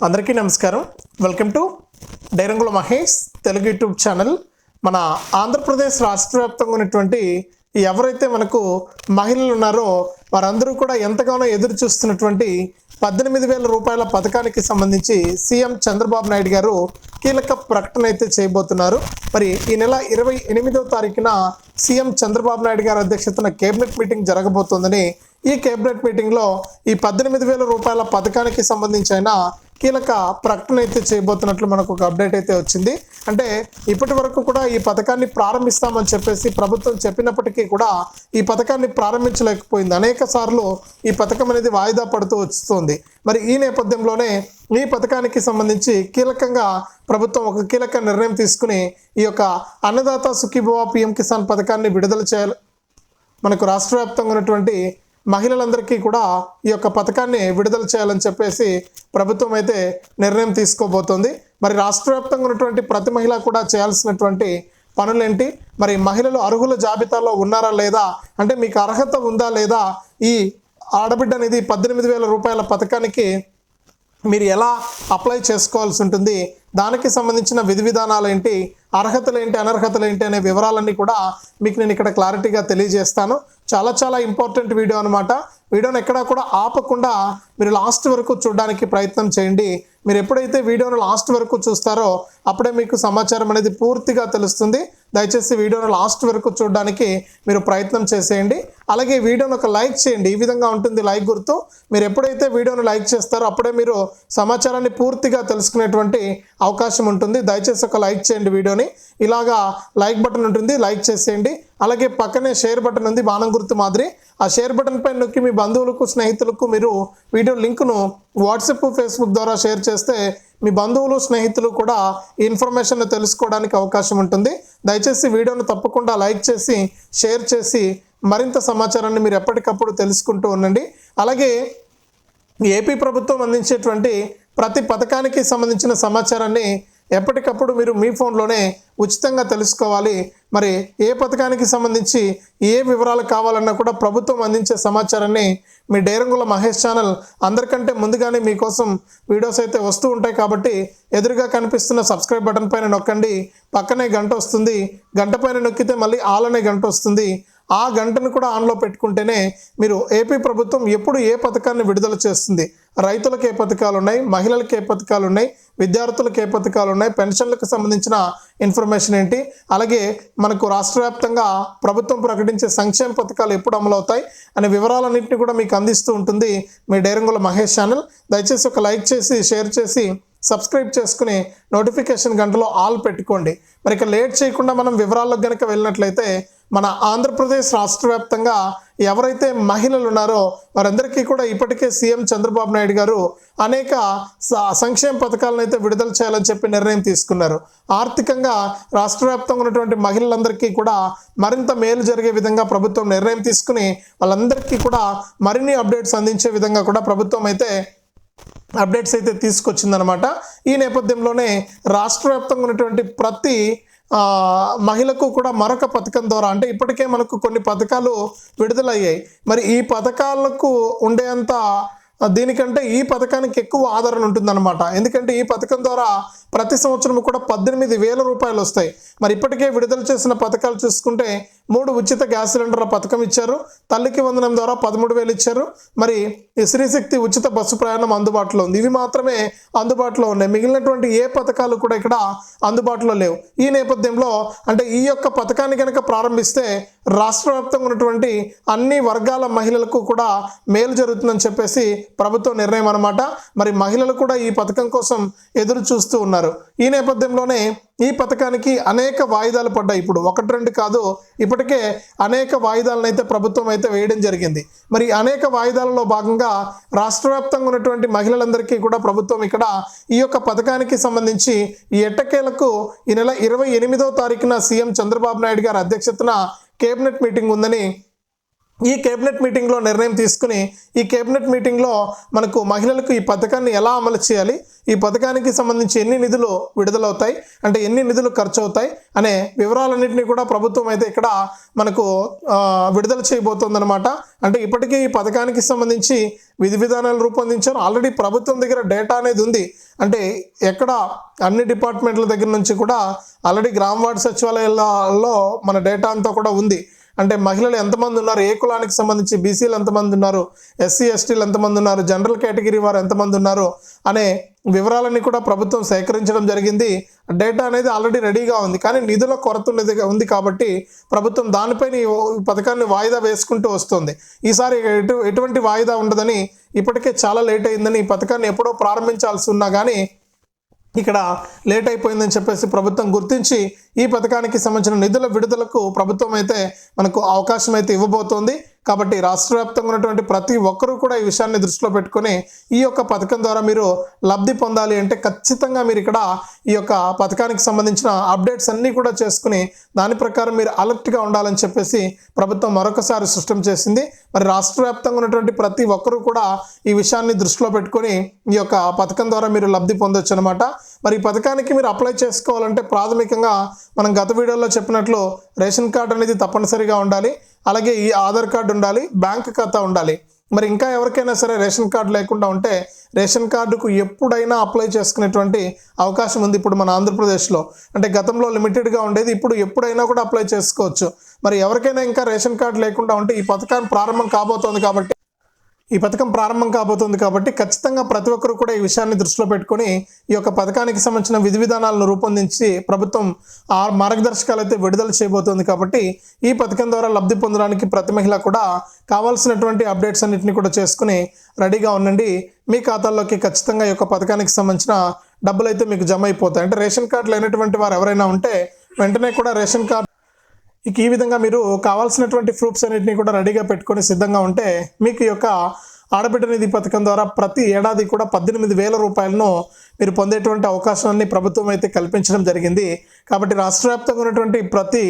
అందరికీ నమస్కారం. Welcome to Dairangula Mahesh Telugu YouTube channel. మన ఆంధ్రప్రదేశ్ రాష్ట్ర వ్యాప్తంగా ఉన్నటువంటి ఎవరైతే మనకు మహిళలు ఉన్నారో వారందరూ కూడా ఎంతగానో ఎదురు చూస్తున్నటువంటి పద్దెనిమిది వేల రూపాయల పథకానికి సంబంధించి సీఎం చంద్రబాబు నాయుడు గారు కీలక ప్రకటన అయితే చేయబోతున్నారు. మరి ఈ నెల ఇరవై ఎనిమిదవ తారీఖున సీఎం చంద్రబాబు నాయుడు గారి అధ్యక్షతన కేబినెట్ మీటింగ్ జరగబోతోందని ఈ కేబినెట్ మీటింగ్లో ఈ పద్దెనిమిది వేల రూపాయల పథకానికి సంబంధించి అయినా కీలక ప్రకటన అయితే చేయబోతున్నట్లు మనకు ఒక అప్డేట్ అయితే వచ్చింది. అంటే ఇప్పటి వరకు కూడా ఈ పథకాన్ని ప్రారంభిస్తామని చెప్పేసి ప్రభుత్వం చెప్పినప్పటికీ కూడా ఈ పథకాన్ని ప్రారంభించలేకపోయింది. అనేక సార్లు ఈ పథకం అనేది వాయిదా పడుతూ వస్తుంది. మరి ఈ నేపథ్యంలోనే ఈ పథకానికి సంబంధించి కీలకంగా ప్రభుత్వం ఒక కీలక నిర్ణయం తీసుకుని ఈ యొక్క అన్నదాత సుఖీభవ పిఎం కిసాన్ పథకాన్ని విడుదల చేయాలి. మనకు రాష్ట్ర వ్యాప్తంగా ఉన్నటువంటి మహిళలందరికీ కూడా ఈ యొక్క పథకాన్ని విడుదల చేయాలని చెప్పేసి ప్రభుత్వం అయితే నిర్ణయం తీసుకోబోతోంది. మరి రాష్ట్ర వ్యాప్తంగా ఉన్నటువంటి ప్రతి మహిళ కూడా చేయాల్సినటువంటి పనులేంటి? మరి మహిళలు అర్హుల జాబితాలో ఉన్నారా లేదా? అంటే మీకు అర్హత ఉందా లేదా? ఈ ఆడబిడ్డ అనేది పద్దెనిమిది వేల రూపాయల పథకానికి మీరు ఎలా అప్లై చేసుకోవాల్సి ఉంటుంది? దానికి సంబంధించిన విధి విధానాలు ఏంటి? అర్హతలు ఏంటి అనర్హతలు ఏంటి అనే వివరాలన్నీ కూడా మీకు నేను ఇక్కడ క్లారిటీగా తెలియజేస్తాను. చాలా చాలా ఇంపార్టెంట్ వీడియో అనమాట వీడియోని ఎక్కడా కూడా ఆపకుండా మీరు లాస్ట్ వరకు చూడడానికి ప్రయత్నం చేయండి. మీరు ఎప్పుడైతే వీడియోను లాస్ట్ వరకు చూస్తారో అప్పుడే మీకు సమాచారం అనేది పూర్తిగా తెలుస్తుంది. దయచేసి వీడియోను లాస్ట్ వరకు చూడడానికి మీరు ప్రయత్నం చేసేయండి. అలాగే వీడియోను ఒక లైక్ చేయండి. ఈ విధంగా ఉంటుంది లైక్ గుర్తు. మీరు ఎప్పుడైతే వీడియోను లైక్ చేస్తారో అప్పుడే మీరు సమాచారాన్ని పూర్తిగా తెలుసుకునేటువంటి అవకాశం ఉంటుంది. దయచేసి ఒక లైక్ చేయండి వీడియోని. ఇలాగా లైక్ బటన్ ఉంటుంది. లైక్ చేసేయండి. అలాగే పక్కనే షేర్ బటన్ ఉంది బాణం గుర్తు మాదిరి. ఆ షేర్ బటన్ పైన నొక్కి మీ బంధువులకు స్నేహితులకు మీరు వీడియో లింకును వాట్సాప్ ఫేస్బుక్ ద్వారా షేర్ చేస్తే మీ బంధువులు స్నేహితులు కూడా ఈ ఇన్ఫర్మేషన్ తెలుసుకోవడానికి అవకాశం ఉంటుంది. దయచేసి వీడియోను తప్పకుండా లైక్ చేసి షేర్ చేసి మరింత సమాచారాన్ని మీరు ఎప్పటికప్పుడు తెలుసుకుంటూ ఉండండి. అలాగే ఏపీ ప్రభుత్వం అందించేటువంటి ప్రతి పథకానికి సంబంధించిన సమాచారాన్ని ఎప్పటికప్పుడు మీరు మీ ఫోన్లోనే ఉచితంగా తెలుసుకోవాలి. మరి ఏ పథకానికి సంబంధించి ఏ వివరాలు కావాలన్నా కూడా ప్రభుత్వం అందించే సమాచారాన్ని మీ డైరంగుల మహేష్ ఛానల్ అందరికంటే ముందుగానే మీకోసం వీడియోస్ అయితే వస్తూ ఉంటాయి కాబట్టి ఎదురుగా కనిపిస్తున్న సబ్స్క్రైబ్ బటన్ పైన నొక్కండి. పక్కనే గంట వస్తుంది. గంట పైన నొక్కితే మళ్ళీ ఆల్ అనే గంట వస్తుంది. ఆ గంటను కూడా ఆన్లో పెట్టుకుంటేనే మీరు ఏపీ ప్రభుత్వం ఎప్పుడు ఏ పథకాన్ని విడుదల చేస్తుంది? రైతులకు ఏ పథకాలు ఉన్నాయి? మహిళలకు ఏ పథకాలు ఉన్నాయి? విద్యార్థులకు ఏ పథకాలు ఉన్నాయి? పెన్షన్లకు సంబంధించిన ఇన్ఫర్మేషన్ ఏంటి? అలాగే మనకు రాష్ట్ర వ్యాప్తంగా ప్రభుత్వం ప్రకటించే సంక్షేమ పథకాలు ఎప్పుడు అమలవుతాయి? అనే వివరాలన్నింటినీ కూడా మీకు అందిస్తూ ఉంటుంది మీ డైరంగుల మహేష్ ఛానల్. దయచేసి ఒక లైక్ చేసి షేర్ చేసి సబ్స్క్రైబ్ చేసుకుని నోటిఫికేషన్ గంటలో ఆల్ పెట్టుకోండి. మరి ఇక లేట్ చేయకుండా మనం వివరాల్లోకి కనుక వెళ్ళినట్లయితే మన ఆంధ్రప్రదేశ్ రాష్ట్ర వ్యాప్తంగా ఎవరైతే మహిళలు ఉన్నారో వారందరికీ కూడా ఇప్పటికే సీఎం చంద్రబాబు నాయుడు గారు అనేక సంక్షేమ పథకాలను అయితే విడుదల చేయాలని చెప్పి నిర్ణయం తీసుకున్నారు. ఆర్థికంగా రాష్ట్ర వ్యాప్తంగా ఉన్నటువంటి మహిళలందరికీ కూడా మరింత మేలు జరిగే విధంగా ప్రభుత్వం నిర్ణయం తీసుకుని వాళ్ళందరికీ కూడా మరిన్ని అప్డేట్స్ అందించే విధంగా కూడా ప్రభుత్వం అయితే అప్డేట్స్ అయితే తీసుకొచ్చిందనమాట ఈ నేపథ్యంలోనే రాష్ట్ర వ్యాప్తంగా ఉన్నటువంటి ప్రతి మహిళకు కూడా మరొక పథకం ద్వారా అంటే ఇప్పటికే మనకు కొన్ని పథకాలు విడుదలయ్యాయి. మరి ఈ పథకాలకు ఉండేంత దీనికంటే ఈ పథకానికి ఎక్కువ ఆదరణ ఉంటుందన్నమాట. ఎందుకంటే ఈ పథకం ద్వారా ప్రతి సంవత్సరం కూడా పద్దెనిమిది వేల రూపాయలు వస్తాయి. మరి ఇప్పటికే విడుదల చేసిన పథకాలు చూసుకుంటే మూడు ఉచిత గ్యాస్ సిలిండర్ల పథకం ఇచ్చారు. తల్లికి వందనం ద్వారా పదమూడు వేలు ఇచ్చారు. మరి శ్రీశక్తి ఉచిత బస్సు ప్రయాణం అందుబాటులో ఉంది. ఇవి మాత్రమే అందుబాటులో ఉన్నాయి. మిగిలినటువంటి ఏ పథకాలు కూడా ఇక్కడ అందుబాటులో లేవు. ఈ నేపథ్యంలో అంటే ఈ యొక్క పథకాన్ని కనుక ప్రారంభిస్తే రాష్ట్ర వ్యాప్తంగా ఉన్నటువంటి అన్ని వర్గాల మహిళలకు కూడా మేలు జరుగుతుందని చెప్పేసి ప్రభుత్వ నిర్ణయం అనమాట మరి మహిళలు కూడా ఈ పథకం కోసం ఎదురు చూస్తూ ఉన్నారు. ఈ నేపథ్యంలోనే ఈ పథకానికి అనేక వాయిదాలు పడ్డాయి. ఇప్పుడు ఒకటి రెండు కాదు ఇప్పటికే అనేక వాయిదాలను అయితే ప్రభుత్వం అయితే వేయడం జరిగింది. మరి అనేక వాయిదాలలో భాగంగా రాష్ట్ర వ్యాప్తంగా ఉన్నటువంటి మహిళలందరికీ కూడా ప్రభుత్వం ఇక్కడ ఈ యొక్క పథకానికి సంబంధించి ఈ ఎట్టకేలకు ఈ నెల ఇరవై ఎనిమిదో తారీఖున సీఎం చంద్రబాబు నాయుడు గారి అధ్యక్షతన కేబినెట్ మీటింగ్ ఉందని ఈ కేబినెట్ మీటింగ్లో నిర్ణయం తీసుకుని ఈ కేబినెట్ మీటింగ్లో మనకు మహిళలకు ఈ పథకాన్ని ఎలా అమలు చేయాలి? ఈ పథకానికి సంబంధించి ఎన్ని నిధులు విడుదలవుతాయి? అంటే ఎన్ని నిధులు ఖర్చు అవుతాయి అనే వివరాలన్నింటినీ కూడా ప్రభుత్వం అయితే ఇక్కడ మనకు విడుదల చేయబోతోందనమాట అంటే ఇప్పటికీ ఈ పథకానికి సంబంధించి విధి విధానాలు రూపొందించారు. ఆల్రెడీ ప్రభుత్వం దగ్గర డేటా అనేది ఉంది. అంటే ఎక్కడ అన్ని డిపార్ట్మెంట్ల దగ్గర నుంచి కూడా ఆల్రెడీ గ్రామ వార్డు సచివాలయాలలో మన డేటా అంతా కూడా ఉంది. అంటే మహిళలు ఎంతమంది ఉన్నారు? ఏ కులానికి సంబంధించి బీసీలు ఎంతమంది ఉన్నారు? ఎస్సీ ఎస్టీలు ఎంతమంది ఉన్నారు? జనరల్ కేటగిరీ వారు ఎంతమంది ఉన్నారు? అనే వివరాలన్నీ కూడా ప్రభుత్వం సేకరించడం జరిగింది. డేటా అనేది ఆల్రెడీ రెడీగా ఉంది. కానీ నిధుల కొరత ఉన్నది ఉంది కాబట్టి ప్రభుత్వం దానిపైన ఈ పథకాన్ని వాయిదా వేసుకుంటూ వస్తుంది. ఈసారి ఎటు ఎటువంటి వాయిదా ఉండదని ఇప్పటికే చాలా లేట్ అయిందని ఈ పథకాన్ని ఎప్పుడో ప్రారంభించాల్సి ఉన్నా కానీ ఇక్కడ లేట్ అయిపోయిందని చెప్పేసి ప్రభుత్వం గుర్తించి ఈ పథకానికి సంబంధించిన నిధుల విడుదలకు ప్రభుత్వం అయితే మనకు అవకాశం అయితే ఇవ్వబోతోంది. కాబట్టి రాష్ట్ర వ్యాప్తంగా ఉన్నటువంటి ప్రతి ఒక్కరూ కూడా ఈ విషయాన్ని దృష్టిలో పెట్టుకొని ఈ యొక్క పథకం ద్వారా మీరు లబ్ధి పొందాలి అంటే ఖచ్చితంగా మీరు ఇక్కడ ఈ యొక్క పథకానికి సంబంధించిన అప్డేట్స్ అన్నీ కూడా చేసుకుని దాని ప్రకారం మీరు అలర్ట్గా ఉండాలని చెప్పేసి ప్రభుత్వం మరొకసారి సృష్టం చేసింది. మరి రాష్ట్ర వ్యాప్తంగా ఉన్నటువంటి ప్రతి ఒక్కరూ కూడా ఈ విషయాన్ని దృష్టిలో పెట్టుకొని ఈ యొక్క పథకం ద్వారా మీరు లబ్ధి పొందొచ్చు అనమాట మరి ఈ పథకానికి మీరు అప్లై చేసుకోవాలంటే ప్రాథమికంగా మనం గత వీడియోలో చెప్పినట్లు రేషన్ కార్డు అనేది తప్పనిసరిగా ఉండాలి. అలాగే ఈ ఆధార్ కార్డు ఉండాలి బ్యాంక్ ఖాతా ఉండాలి. మరి ఇంకా ఎవరికైనా సరే రేషన్ కార్డు లేకుండా ఉంటే రేషన్ కార్డుకు ఎప్పుడైనా అప్లై చేసుకునేటువంటి అవకాశం ఉంది ఇప్పుడు మన ఆంధ్రప్రదేశ్లో. అంటే గతంలో లిమిటెడ్గా ఉండేది ఇప్పుడు ఎప్పుడైనా కూడా అప్లై చేసుకోవచ్చు. మరి ఎవరికైనా ఇంకా రేషన్ కార్డు లేకుండా ఉంటే ఈ పథకాన్ని ప్రారంభం కాబోతోంది కాబట్టి ఈ పథకం ప్రారంభం కాబోతుంది కాబట్టి ఖచ్చితంగా ప్రతి ఒక్కరు కూడా ఈ విషయాన్ని దృష్టిలో పెట్టుకొని ఈ యొక్క పథకానికి సంబంధించిన విధి విధానాలను రూపొందించి ప్రభుత్వం ఆ మార్గదర్శకాలు అయితే విడుదల చేయబోతోంది కాబట్టి ఈ పథకం ద్వారా లబ్ధి పొందడానికి ప్రతి మహిళ కూడా కావాల్సినటువంటి అప్డేట్స్ అన్నింటినీ కూడా చేసుకుని రెడీగా ఉండండి. మీ ఖాతాల్లోకి ఖచ్చితంగా ఈ యొక్క పథకానికి సంబంధించిన డబ్బులు అయితే మీకు జమ అయిపోతాయి. అంటే రేషన్ కార్డు లేనటువంటి వారు ఎవరైనా ఉంటే వెంటనే కూడా రేషన్ కార్డు ఇక ఈ విధంగా మీరు కావాల్సినటువంటి ప్రూఫ్స్ అన్నింటినీ కూడా రెడీగా పెట్టుకొని సిద్ధంగా ఉంటే మీకు ఈ యొక్క ఆడబిడ్డ నిధి పథకం ద్వారా ప్రతి ఏడాది కూడా పద్దెనిమిది వేల రూపాయలను మీరు పొందేటువంటి అవకాశాన్ని ప్రభుత్వం అయితే కల్పించడం జరిగింది. కాబట్టి రాష్ట్ర వ్యాప్తంగా ఉన్నటువంటి ప్రతి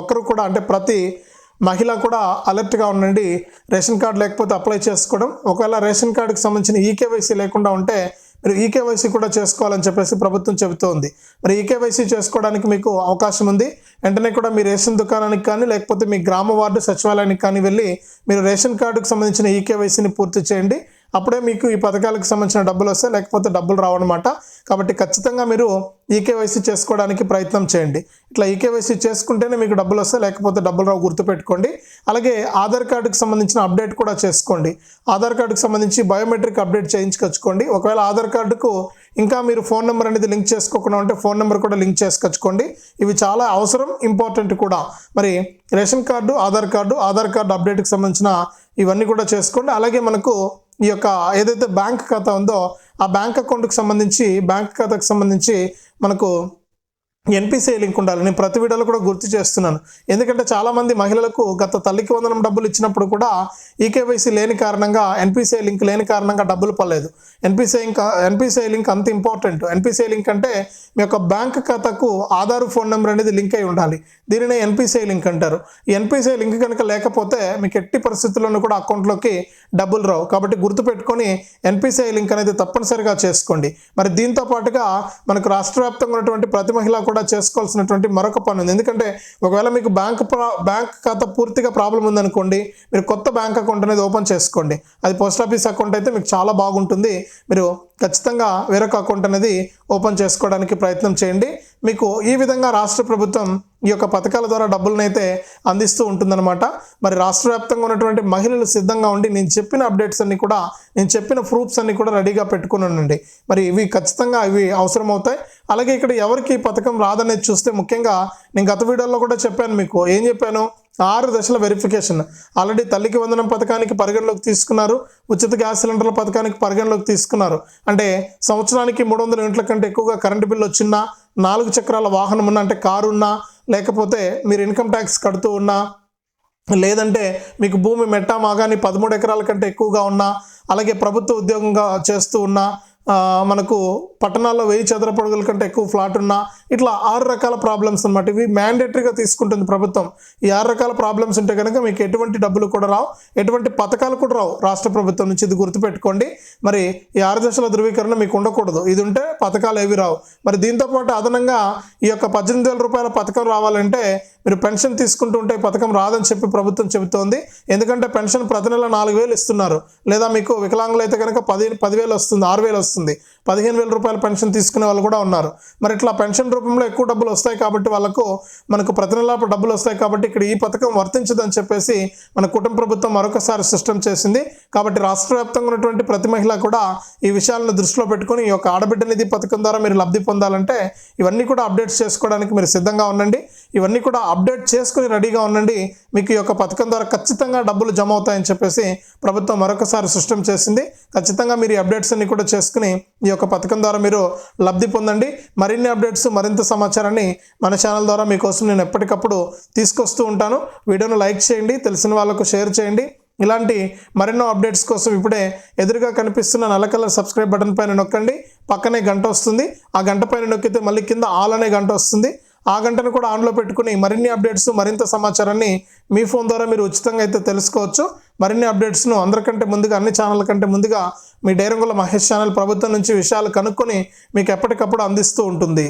ఒక్కరు కూడా అంటే ప్రతి మహిళ కూడా అలర్ట్గా ఉండండి. రేషన్ కార్డు లేకపోతే అప్లై చేసుకోవడం. ఒకవేళ రేషన్ కార్డుకి సంబంధించిన ఈకేవైసీ లేకుండా ఉంటే మీరు ఈకేవైసీ కూడా చేసుకోవాలని చెప్పేసి ప్రభుత్వం చెబుతోంది. మరి ఈకేవైసీ చేసుకోవడానికి మీకు అవకాశం ఉంది. వెంటనే కూడా మీ రేషన్ దుకాణానికి కానీ లేకపోతే మీ గ్రామ వార్డు సచివాలయానికి కానీ వెళ్ళి మీరు రేషన్ కార్డుకు సంబంధించిన ఈకేవైసీని పూర్తి చేయండి. అప్పుడే మీకు ఈ పథకాలకు సంబంధించిన డబ్బులు వస్తాయి లేకపోతే డబ్బులు రావన్నమాట. కాబట్టి ఖచ్చితంగా మీరు ఈకేవైసీ చేసుకోవడానికి ప్రయత్నం చేయండి. ఇట్లా ఈకేవైసీ చేసుకుంటేనే మీకు డబ్బులు వస్తాయి లేకపోతే డబ్బులు రావు గుర్తుపెట్టుకోండి. అలాగే ఆధార్ కార్డుకు సంబంధించిన అప్డేట్ కూడా చేసుకోండి. ఆధార్ కార్డుకు సంబంధించి బయోమెట్రిక్ అప్డేట్ చేయించుకొచ్చుకోండి. ఒకవేళ ఆధార్ కార్డుకు ఇంకా మీరు ఫోన్ నెంబర్ అనేది లింక్ చేసుకోకుండా ఉంటే ఫోన్ నెంబర్ కూడా లింక్ చేసుకొచ్చుకోండి. ఇవి చాలా అవసరం ఇంపార్టెంట్ కూడా. మరి ration card Aadhaar card Aadhaar card అప్డేట్కి సంబంధించిన ఇవన్నీ కూడా చేసుకోండి. అలాగే మనకు ఈ యొక్క ఏదైతే బ్యాంక్ ఖాతా ఉందో ఆ బ్యాంక్ అకౌంట్కి సంబంధించి బ్యాంక్ ఖాతాకు సంబంధించి మనకు ఎన్పిసి లింక్ ఉండాలి. నేను ప్రతి వీడియోలో కూడా గుర్తు చేస్తున్నాను. ఎందుకంటే చాలామంది మహిళలకు గత తల్లికి వందనం డబ్బులు ఇచ్చినప్పుడు కూడా ఈకేవైసీ లేని కారణంగా ఎన్పిసిఐ లింక్ లేని కారణంగా డబ్బులు పడలేదు. ఎన్పిసిఐ ఇంకా ఎన్పిసిఐ లింక్ అంత ఇంపార్టెంట్ ఎన్పిసిఐ లింక్ అంటే మీ యొక్క బ్యాంక్ ఖాతాకు ఆధార్ ఫోన్ నెంబర్ అనేది లింక్ అయి ఉండాలి. దీనినే ఎన్పిసిఐ లింక్ అంటారు. ఎన్పిసిఐ లింక్ కనుక లేకపోతే మీకు ఎట్టి పరిస్థితుల్లోనూ కూడా అకౌంట్లోకి డబ్బులు రావు. కాబట్టి గుర్తుపెట్టుకొని ఎన్పిసిఐ లింక్ అనేది తప్పనిసరిగా చేసుకోండి. మరి దీంతో పాటుగా మనకు రాష్ట్ర వ్యాప్తంగా ఉన్నటువంటి ప్రతి మహిళ కూడా కూడా చేసుకోవాల్సినటువంటి మరొక పని ఉంది. ఎందుకంటే ఒకవేళ మీకు బ్యాంక్ ప్రా- బ్యాంక్ ఖాతా పూర్తిగా ప్రాబ్లం ఉందనుకోండి మీరు కొత్త బ్యాంక్ అకౌంట్ అనేది ఓపెన్ చేసుకోండి. అది పోస్ట్ ఆఫీస్ అకౌంట్ అయితే మీకు చాలా బాగుంటుంది. మీరు ఖచ్చితంగా వేరొక అకౌంట్ అనేది ఓపెన్ చేసుకోవడానికి ప్రయత్నం చేయండి. మీకు ఈ విధంగా రాష్ట్ర ప్రభుత్వం ఈ యొక్క పథకాల ద్వారా డబ్బులనైతే అందిస్తూ ఉంటుందన్నమాట. మరి రాష్ట్ర వ్యాప్తంగా ఉన్నటువంటి మహిళలు సిద్ధంగా ఉండి నేను చెప్పిన అప్డేట్స్ అన్ని కూడా నేను చెప్పిన ప్రూఫ్స్ అన్ని కూడా రెడీగా పెట్టుకుని ఉండండి. మరి ఇవి ఖచ్చితంగా ఇవి అవసరం అవుతాయి అలాగే ఇక్కడ ఎవరికి ఈ పథకం రాదనేది చూస్తే ముఖ్యంగా నేను గత వీడియోలో కూడా చెప్పాను మీకు. ఏం చెప్పాను? ఆరు దశల వెరిఫికేషన్ ఆల్రెడీ తల్లికి వందనం పథకానికి పరిగణలోకి తీసుకున్నారు. ఉచిత గ్యాస్ సిలిండర్ల పథకానికి పరిగణలోకి తీసుకున్నారు. అంటే సంవత్సరానికి మూడు వందల యూనిట్ల కంటే ఎక్కువగా కరెంటు బిల్లు వచ్చినా నాలుగు చక్రాల వాహనం ఉన్నా అంటే కారు ఉన్నా లేకపోతే మీరు ఇన్కమ్ ట్యాక్స్ కడుతూ ఉన్నా లేదంటే మీకు భూమి మెట్టా మాగాని పదమూడు ఎకరాల కంటే ఎక్కువగా ఉన్నా అలాగే ప్రభుత్వ ఉద్యోగంగా చేస్తూ ఉన్నా మనకు పట్టణాల్లో వెయ్యి చదరపు అడుగుల కంటే ఎక్కువ ఫ్లాట్ ఉన్నా ఇట్లా ఆరు రకాల ప్రాబ్లమ్స్ అన్నమాట. ఇవి మ్యాండేటరీగా తీసుకుంటుంది ప్రభుత్వం. ఈ ఆరు రకాల ప్రాబ్లమ్స్ ఉంటే కనుక మీకు ఎటువంటి డబ్బులు కూడా రావు. ఎటువంటి పథకాలు కూడా రావు. రాష్ట్ర ప్రభుత్వం నుంచి ఇది గుర్తుపెట్టుకోండి. మరి ఈ ఆరు దశల ధృవీకరణ మీకు ఉండకూడదు. ఇది ఉంటే పథకాలు ఏవి రావు. మరి దీంతో పాటు అదనంగా ఈ యొక్క పద్దెనిమిది వేల రూపాయల పథకం రావాలంటే మీరు పెన్షన్ తీసుకుంటూ ఉంటే ఈ పథకం రాదని చెప్పి ప్రభుత్వం చెబుతోంది. ఎందుకంటే పెన్షన్ ప్రతి నెల నాలుగు వేలు ఇస్తున్నారు. లేదా మీకు వికలాంగులు అయితే కనుక పది పదివేలు వస్తుంది ఆరు వేలు వస్తుంది. పదిహేను వేల రూపాయల పెన్షన్ తీసుకునే వాళ్ళు కూడా ఉన్నారు. మరి ఇట్లా పెన్షన్ రూపంలో ఎక్కువ డబ్బులు వస్తాయి కాబట్టి వాళ్ళకు మనకు ప్రతి నెల డబ్బులు వస్తాయి కాబట్టి ఇక్కడ ఈ పథకం వర్తించదని చెప్పేసి మన కుటుంబ ప్రభుత్వం మరొకసారి సిస్టమ్ చేసింది. కాబట్టి రాష్ట్ర వ్యాప్తంగా ఉన్నటువంటి ప్రతి మహిళ కూడా ఈ విషయాలను దృష్టిలో పెట్టుకొని ఈ యొక్క ఆడబిడ్డ నిధి పథకం ద్వారా మీరు లబ్ధి పొందాలంటే ఇవన్నీ కూడా అప్డేట్స్ చేసుకోవడానికి మీరు సిద్ధంగా ఉండండి. ఇవన్నీ కూడా అప్డేట్ చేసుకుని రెడీగా ఉండండి. మీకు ఈ యొక్క పథకం ద్వారా ఖచ్చితంగా డబ్బులు జమ అవుతాయని చెప్పేసి ప్రభుత్వం మరొకసారి సిస్టమ్ చేసింది. ఖచ్చితంగా మీరు ఈ అప్డేట్స్ అన్ని కూడా చేసుకుని ఈ యొక్క పథకం ద్వారా మీరు లబ్ధి పొందండి. మరిన్ని అప్డేట్స్ మరింత సమాచారాన్ని మన ఛానల్ ద్వారా మీకోసం నేను ఎప్పటికప్పుడు తీసుకొస్తూ ఉంటాను. వీడియోను లైక్ చేయండి తెలిసిన వాళ్ళకు షేర్ చేయండి. ఇలాంటి మరెన్నో అప్డేట్స్ కోసం ఇప్పుడే ఎదురుగా కనిపిస్తున్న నల్ల కలర్ సబ్స్క్రైబ్ బటన్ పైన నొక్కండి. పక్కనే గంట వస్తుంది. ఆ గంట పైన నొక్కితే మళ్ళీ కింద ఆల్ అనే గంట వస్తుంది. ఆ గంటను కూడా ఆన్లో పెట్టుకుని మరిన్ని అప్డేట్స్ మరింత సమాచారాన్ని మీ ఫోన్ ద్వారా మీరు ఉచితంగా అయితే తెలుసుకోవచ్చు. మరిన్ని అప్డేట్స్ను అందరికంటే ముందుగా అన్ని ఛానల్ కంటే ముందుగా మీ డైరంగుల మహేష్ ఛానల్ ప్రభుత్వం నుంచి విషయాలు కనుక్కొని మీకు ఎప్పటికప్పుడు అందిస్తూ ఉంటుంది.